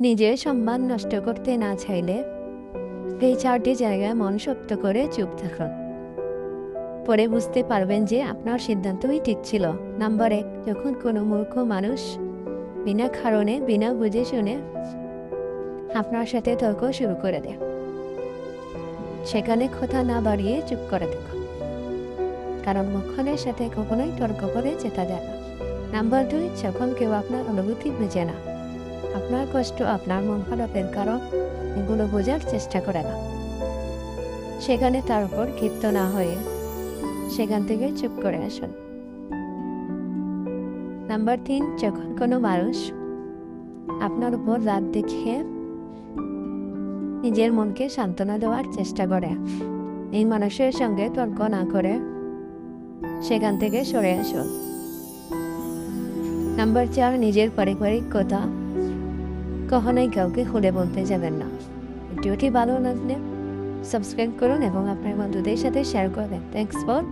নিজের সম্মান নষ্ট করতে না চাইলে এই চারটি জায়গায় মন শক্ত করে চুপ থাকুন। পরে বুঝতে পারবেন যে আপনার সিদ্ধান্তই ঠিক ছিল। নাম্বার এক, যখন কোনো মূর্খ মানুষ বিনা কারণে, বিনা বুঝে শুনে আপনার সাথে তর্ক শুরু করে দেয়। সেখানে কথা না বাড়িয়ে চুপ করে দেখুন কারণ মক্ষণের সাথে কখনোই তর্ক করে যেতে যায় না। নাম্বার দুই, যখন কেউ আপনার অনুভূতি বুঝে না আপনার কষ্ট, আপনার মন খারাপের কারণ, এগুলো বোঝার চেষ্টা করে না। সেখানে তার উপর ক্ষিপ্ত না হয়ে সেখান থেকে চুপ করে আসুন। নাম্বার তিন, যখন কোনো মানুষ আপনার উপর রাত দেখিয়ে নিজের মনকে সান্ত্বনা দেওয়ার চেষ্টা করে, এই মানুষের সঙ্গে তর্ক না করে সেখান থেকে সরে আসুন। নাম্বার চার, নিজের পারিবারিক কথা কখনোই কাউকে খুলে বলতে যাবেন না। ভিডিওটি ভালো লাগলে সাবস্ক্রাইব করুন এবং আপনার বন্ধুদের সাথে শেয়ার করবেন। Thanks for